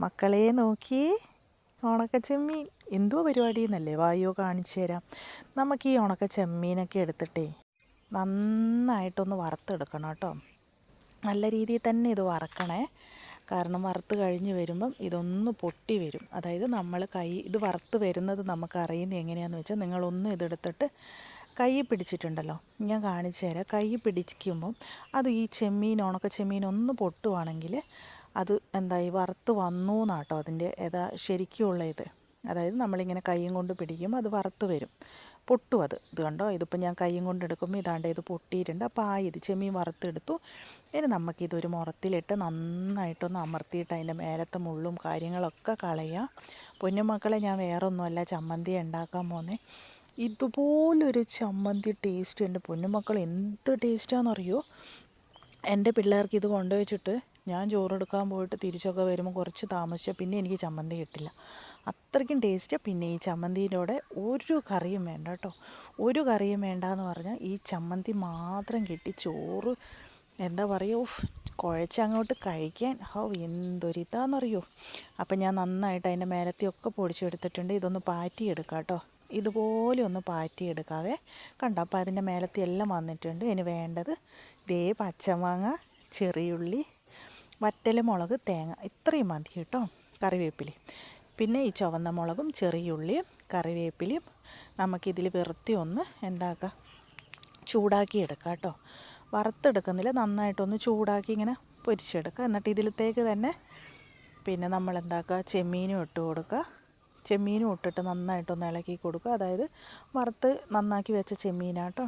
മക്കളെ നോക്കി. ഉണക്ക ചെമ്മീൻ. എന്തോ പരിപാടി എന്നല്ലേ വായോ കാണിച്ചു തരാം. നമുക്ക് ഈ ഉണക്ക ചെമ്മീനൊക്കെ എടുത്തിട്ടേ നന്നായിട്ടൊന്ന് വറുത്തെടുക്കണം കേട്ടോ. നല്ല രീതിയിൽ തന്നെ ഇത് വറക്കണേ. കാരണം വറുത്ത് കഴിഞ്ഞ് വരുമ്പം ഇതൊന്ന് പൊട്ടി വരും. അതായത് നമ്മൾ കൈ ഇത് വറുത്ത് വരുന്നത് നമുക്കറിയുന്നത് എങ്ങനെയാണെന്ന് വെച്ചാൽ നിങ്ങളൊന്ന് ഇതെടുത്തിട്ട് കൈ പിടിച്ചിട്ടുണ്ടല്ലോ. ഞാൻ കാണിച്ചു തരാം. കൈ പിടിക്കുമ്പം അത് ഈ ചെമ്മീൻ ഉണക്ക ചെമ്മീൻ ഒന്ന് പൊട്ടുവാണെങ്കിൽ അത് എന്തായി വറുത്ത് വന്നു എന്നാട്ടോ അതിന്റെ ഏതാ ശരിക്കുമുള്ള ഇത് അതായത് നമ്മളിങ്ങനെ കൈയും കൊണ്ട് പിടിക്കും അത് വറുത്ത് വരും. പൊട്ടും അത്. ഇത് കണ്ടോ? ഇതിപ്പോൾ ഞാൻ കൈയും കൊണ്ട് എടുക്കുമ്പോൾ ഇതാണ്ട് ഇത് പൊട്ടിയിട്ടുണ്ട്. അപ്പോൾ ആ ഇത് ചെമ്മീൻ വറുത്തെടുത്തു. ഇനി നമുക്കിതൊരു മുറത്തിലിട്ട് നന്നായിട്ടൊന്ന് അമർത്തിയിട്ട് അതിന്റെ മേലത്തെ മുള്ളും കാര്യങ്ങളൊക്കെ കളയുക പൊന്നുമക്കളെ ഞാൻ വേറെ ഒന്നുമല്ല ചമ്മന്തി ഉണ്ടാക്കാൻ പോകുന്നത് ഇതുപോലൊരു ചമ്മന്തി ടേസ്റ്റ് എന്റെ പൊന്നുമക്കൾ എന്ത് ടേസ്റ്റാണെന്നറിയോ എന്റെ പിള്ളേർക്ക് ഇത് കൊണ്ടുവച്ചിട്ട് ഞാൻ ചോറെടുക്കാൻ പോയിട്ട് തിരിച്ചൊക്കെ വരുമ്പോൾ കുറച്ച് താമസിച്ചാൽ പിന്നെ എനിക്ക് ചമ്മന്തി കിട്ടില്ല. അത്രയ്ക്കും ടേസ്റ്റ് പിന്നെ ഈ ചമ്മന്തിയിലൂടെ ഒരു കറിയും വേണ്ട കേട്ടോ. ഒരു കറിയും വേണ്ട എന്ന് പറഞ്ഞാൽ ഈ ചമ്മന്തി മാത്രം കിട്ടി ചോറ്. എന്താ പറയുക ഉഫ് കുഴച്ചങ്ങോട്ട് കഴിക്കാൻ. ഹോ എന്തൊരിതാണെന്നറിയോ അപ്പം ഞാൻ നന്നായിട്ട് അതിന്റെ മേലത്തെയൊക്കെ പൊടിച്ചെടുത്തിട്ടുണ്ട്. ഇതൊന്ന് പാറ്റിയെടുക്കാം കേട്ടോ. ഇതുപോലെ ഒന്ന് പാറ്റിയെടുക്കാവേ. കണ്ടോ? അപ്പോൾ അതിന്റെ മേലത്തെ എല്ലാം വന്നിട്ടുണ്ട്. ഇനി വേണ്ടത് ഇതേ പച്ചമാങ്ങ ചെറിയുള്ളി വറ്റൽ മുളക് തേങ്ങ ഇത്രയും മതി കേട്ടോ കറിവേപ്പില പിന്നെ ഈ ചുവന്ന മുളകും ചെറിയുള്ളിയും കറിവേപ്പിലയും നമുക്കിതിൽ വെറുതെ ഒന്ന് എന്താക്കാം ചൂടാക്കി എടുക്കാം കേട്ടോ. വറുത്തെടുക്കുന്നില്ല നന്നായിട്ടൊന്ന് ചൂടാക്കി ഇങ്ങനെ പൊരിച്ചെടുക്കുക എന്നിട്ട് ഇതിലത്തേക്ക് തന്നെ പിന്നെ നമ്മൾ എന്താക്കുക ചെമ്മീനും ഇട്ട് കൊടുക്കുക ചെമ്മീനും ഇട്ടിട്ട് നന്നായിട്ടൊന്ന് ഇളക്കി കൊടുക്കുക. അതായത് വറുത്ത് നന്നാക്കി വെച്ച ചെമ്മീനാട്ടോ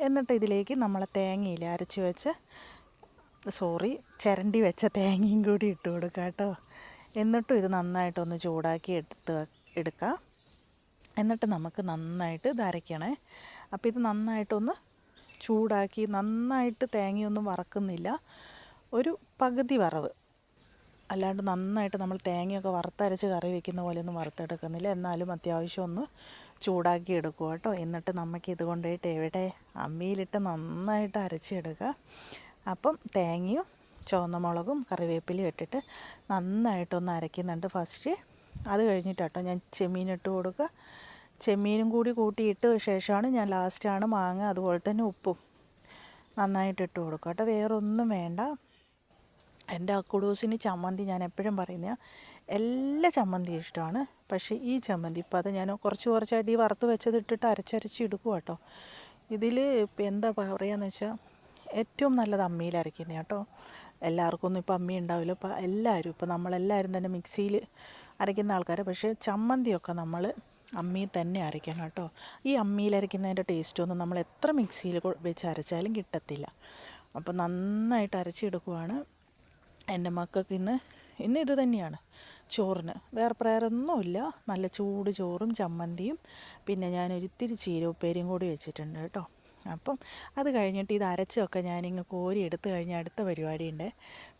എന്നിട്ട് ഇതിലേക്ക് നമ്മൾ തേങ്ങയിൽ അരച്ച് വെച്ച് സോറി ചിരണ്ടി വെച്ച തേങ്ങയും കൂടി ഇട്ട് കൊടുക്കുക കേട്ടോ. എന്നിട്ടും ഇത് നന്നായിട്ടൊന്ന് ചൂടാക്കി എടുത്ത് എടുക്കുക എന്നിട്ട് നമുക്ക് നന്നായിട്ട് ഇത് അരയ്ക്കണേ. അപ്പോൾ ഇത് നന്നായിട്ടൊന്ന് ചൂടാക്കി നന്നായിട്ട് തേങ്ങയൊന്നും വറക്കുന്നില്ല. ഒരു പകുതി വറവ്. അല്ലാണ്ട് നന്നായിട്ട് നമ്മൾ തേങ്ങയൊക്കെ വറുത്തരച്ച് കറി വെക്കുന്ന പോലെ ഒന്നും വറുത്തെടുക്കുന്നില്ല. എന്നാലും അത്യാവശ്യം ഒന്ന് ചൂടാക്കി എടുക്കുക കേട്ടോ. എന്നിട്ട് നമുക്ക് ഇത് കൊണ്ടുപോയിട്ട് എവിടെ? അമ്മിയിലിട്ട് നന്നായിട്ട് അരച്ചെടുക്കുക അപ്പം തേങ്ങയും ചുവന്ന മുളകും കറിവേപ്പിലയും ഇട്ടിട്ട് നന്നായിട്ടൊന്ന് അരയ്ക്കുന്നുണ്ട് ഫസ്റ്റ്. അത് കഴിഞ്ഞിട്ടാട്ടോ ഞാൻ ചെമ്മീൻ ഇട്ട് കൊടുക്കുക. ചെമ്മീനും കൂടി കൂട്ടിയിട്ട് ശേഷമാണ് ഞാൻ ലാസ്റ്റാണ് മാങ്ങ അതുപോലെ തന്നെ ഉപ്പും നന്നായിട്ട് ഇട്ട് കൊടുക്കുക കേട്ടോ. വേറൊന്നും വേണ്ട. എന്റെ അക്കുഡൂസിന് ചമ്മന്തി ഞാൻ എപ്പോഴും പറയുന്ന എല്ലാ ചമ്മന്തിയും ഇഷ്ടമാണ്. പക്ഷേ ഈ ചമ്മന്തി ഇപ്പോൾ അത് ഞാൻ കുറച്ച് കുറച്ചായിട്ട് ഈ വറുത്ത് വെച്ചത് ഇട്ടിട്ട് അരച്ചരച്ച് എടുക്കുക കേട്ടോ ഇതിൽ ഇപ്പം എന്താ പറയുകയെന്ന് വെച്ചാൽ ഏറ്റവും നല്ലത് അമ്മിയിൽ അരയ്ക്കുന്ന കേട്ടോ. എല്ലാവർക്കും ഒന്നും ഇപ്പോൾ അമ്മി ഉണ്ടാവില്ല. ഇപ്പോൾ എല്ലാവരും ഇപ്പോൾ നമ്മളെല്ലാവരും തന്നെ മിക്സിയിൽ അരയ്ക്കുന്ന ആൾക്കാർ പക്ഷേ ചമ്മന്തിയൊക്കെ നമ്മൾ അമ്മിയിൽ തന്നെ അരയ്ക്കണം കേട്ടോ. ഈ അമ്മിയിൽ അരയ്ക്കുന്നതിന്റെ ടേസ്റ്റൊന്നും നമ്മൾ എത്ര മിക്സിയിൽ വെച്ച് അരച്ചാലും കിട്ടത്തില്ല. അപ്പോൾ നന്നായിട്ട് അരച്ചെടുക്കുവാണ് എന്റെ മക്കൾക്ക് ഇന്ന്. ഇന്ന് ഇത് തന്നെയാണ് ചോറിന്. വേറെ പ്രയറൊന്നുമില്ല നല്ല ചൂട് ചോറും ചമ്മന്തിയും. പിന്നെ ഞാനൊരിത്തിരി ചീര ഉപ്പേരിയും കൂടി വെച്ചിട്ടുണ്ട് കേട്ടോ. അപ്പം അത് കഴിഞ്ഞിട്ട് ഇത് അരച്ചൊക്കെ ഞാനിങ്ങ് കോരി എടുത്തു കഴിഞ്ഞ അടുത്ത പരിപാടിയുണ്ട്.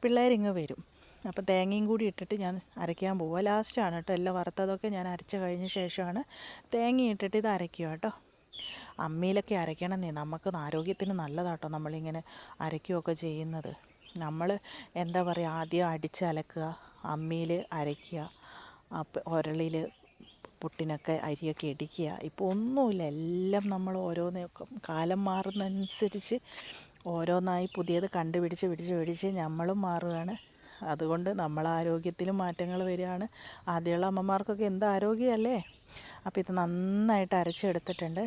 പിള്ളേരിങ്ങ് വരും. അപ്പം തേങ്ങയും കൂടി ഇട്ടിട്ട് ഞാൻ അരയ്ക്കാൻ പോവുക. ലാസ്റ്റാണ് കേട്ടോ എല്ലാം വറുത്തതൊക്കെ ഞാൻ അരച്ച് കഴിഞ്ഞ ശേഷമാണ് തേങ്ങ ഇട്ടിട്ട് ഇത് അരയ്ക്കുക കേട്ടോ. അമ്മിയിലൊക്കെ അരയ്ക്കണമെന്നേ. നമുക്ക് ആരോഗ്യത്തിന് നല്ലതാട്ടോ നമ്മളിങ്ങനെ അരയ്ക്കുകയൊക്കെ ചെയ്യുന്നത്. നമ്മൾ എന്താ പറയുക ആദ്യം അടിച്ചലക്കുക അമ്മിയിൽ അരയ്ക്കുക ഉരളിൽ പുട്ടിനൊക്കെ അരിയൊക്കെ ഇടിക്കുക. ഇപ്പോൾ ഒന്നുമില്ല. എല്ലാം നമ്മൾ ഓരോന്ന് കാലം മാറുന്നതനുസരിച്ച് ഓരോന്നായി പുതിയത് കണ്ടുപിടിച്ച് പിടിച്ച് പിടിച്ച് നമ്മളും മാറുകയാണ്. അതുകൊണ്ട് നമ്മളെ ആരോഗ്യത്തിലും മാറ്റങ്ങൾ വരികയാണ്. ആദ്യമുള്ള അമ്മമാർക്കൊക്കെ എന്താ ആരോഗ്യമല്ലേ? അപ്പോൾ ഇത് നന്നായിട്ട് അരച്ചെടുത്തിട്ടുണ്ട്.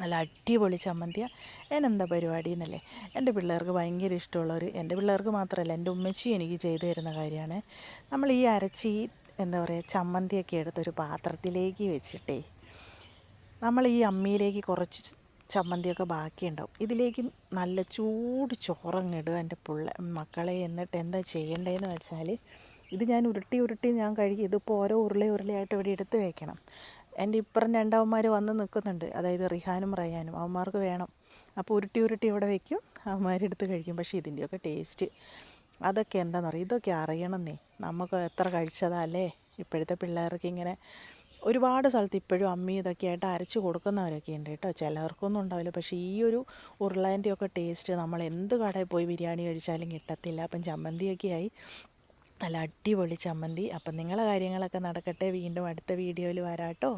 നല്ല അടിപൊളി ചമ്മന്തിയ. എന്നെന്താ പരിപാടി എന്നല്ലേ? എന്റെ പിള്ളേർക്ക് ഭയങ്കര ഇഷ്ടമുള്ളൊരു എന്റെ പിള്ളേർക്ക് മാത്രമല്ല എന്റെ ഉമ്മച്ചി എനിക്ക് ചെയ്തു തരുന്ന കാര്യമാണ്. നമ്മൾ ഈ അരച്ച് ഈ എന്താ പറയുക ചമ്മന്തിയൊക്കെ എടുത്തൊരു പാത്രത്തിലേക്ക് വെച്ചിട്ടേ നമ്മൾ ഈ അമ്മിയിലേക്ക് കുറച്ച് ചമ്മന്തിയൊക്കെ ബാക്കിയുണ്ടാവും. ഇതിലേക്ക് നല്ല ചൂട് ചോറങ്ങിടുക എന്റെ പിള്ള മക്കളെ എന്നിട്ട് എന്താ ചെയ്യേണ്ടതെന്ന് വെച്ചാൽ ഇത് ഞാൻ ഉരുട്ടി ഉരുട്ടി ഞാൻ കഴുകി ഇതിപ്പോൾ ഓരോ ഉരുളി ഉരുളിയായിട്ട് ഇവിടെ എടുത്ത് വയ്ക്കണം എന്റെ ഇപ്പുറം രണ്ടവന്മാർ വന്ന് നിൽക്കുന്നുണ്ട്. അതായത് റിഹാനും റയാനും. അവന്മാർക്ക് വേണം. അപ്പോൾ ഉരുട്ടി ഉരുട്ടി ഇവിടെ വയ്ക്കും അവന്മാരെടുത്ത് കഴിക്കും. പക്ഷേ ഇതിന്റെയൊക്കെ ടേസ്റ്റ് അതൊക്കെ എന്താണെന്ന് പറയുക ഇതൊക്കെ അറിയണമെന്നേ നമുക്ക് എത്ര കഴിച്ചതല്ലേ ഇപ്പോഴത്തെ പിള്ളേർക്ക് ഇങ്ങനെ ഒരുപാട് സ്ഥലത്ത് ഇപ്പോഴും അമ്മി ഇതൊക്കെ ആയിട്ട് അരച്ച് കൊടുക്കുന്നവരൊക്കെ ഉണ്ട് കേട്ടോ. ചിലർക്കൊന്നും ഉണ്ടാവില്ല. പക്ഷേ ഈ ഒരു ഉരുളേന്റെയൊക്കെ ടേസ്റ്റ് നമ്മൾ എന്ത് കടയിൽ പോയി ബിരിയാണി കഴിച്ചാലും കിട്ടത്തില്ല. അപ്പം ചമ്മന്തിയൊക്കെ ആയി. നല്ല അടിപൊളി ചമ്മന്തി. അപ്പം നിങ്ങളെ കാര്യങ്ങളൊക്കെ നടക്കട്ടെ. വീണ്ടും അടുത്ത വീഡിയോയിൽ വരാട്ടോ